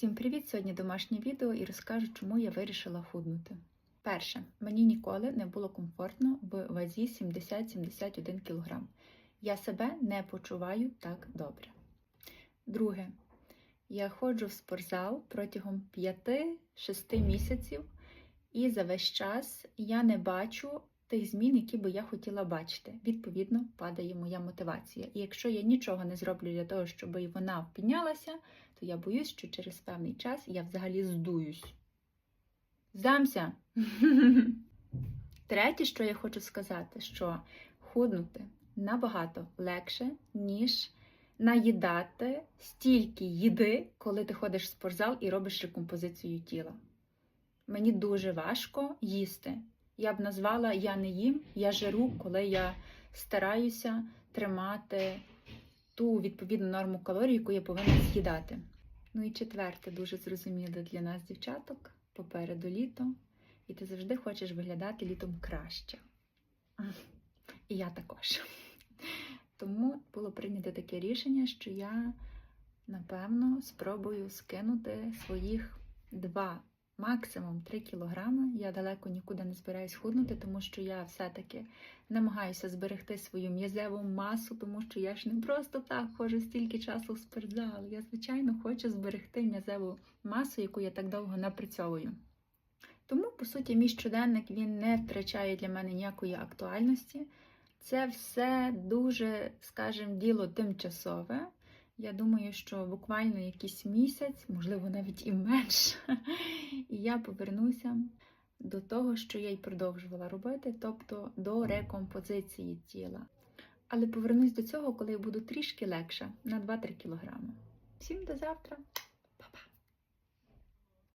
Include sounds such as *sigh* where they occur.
Всім привіт! Сьогодні домашнє відео і розкажу, чому я вирішила худнути. Перше, мені ніколи не було комфортно в вазі 70-71 кг. Я себе не почуваю так добре. Друге, я ходжу в спортзал протягом 5-6 місяців, і за весь час я не бачу тих змін, які би я хотіла бачити. Відповідно, падає моя мотивація. І якщо я нічого не зроблю для того, щоб вона піднялася, то я боюсь, що через певний час я взагалі здуюсь. Здамся! *laughs* Третє, що я хочу сказати, що худнути набагато легше, ніж наїдати стільки їди, коли ти ходиш в спортзал і робиш рекомпозицію тіла. Мені дуже важко їсти. Я б назвала я не їм, я жиру, коли я стараюся тримати ту відповідну норму калорій, яку я повинна з'їдати. Ну і четверте, дуже зрозуміле для нас, дівчаток, попереду літо, і ти завжди хочеш виглядати літом краще. І я також. Тому було прийнято таке рішення, що я, напевно, спробую скинути своїх 2, максимум 3 кілограми. Я далеко нікуди не збираюсь худнути, тому що я все-таки намагаюся зберегти свою м'язеву масу, тому що я ж не просто так ходжу стільки часу в спортзал. Я, звичайно, хочу зберегти м'язеву масу, яку я так довго напрацьовую. Тому, по суті, мій щоденник він не втрачає для мене ніякої актуальності. Це все дуже, скажімо, діло тимчасове. Я думаю, що буквально якийсь місяць, можливо, навіть і менше, *laughs* і я повернуся до того, що я й продовжувала робити, тобто до рекомпозиції тіла. Але повернусь до цього, коли я буду трішки легша на 2-3 кілограми. Всім до завтра!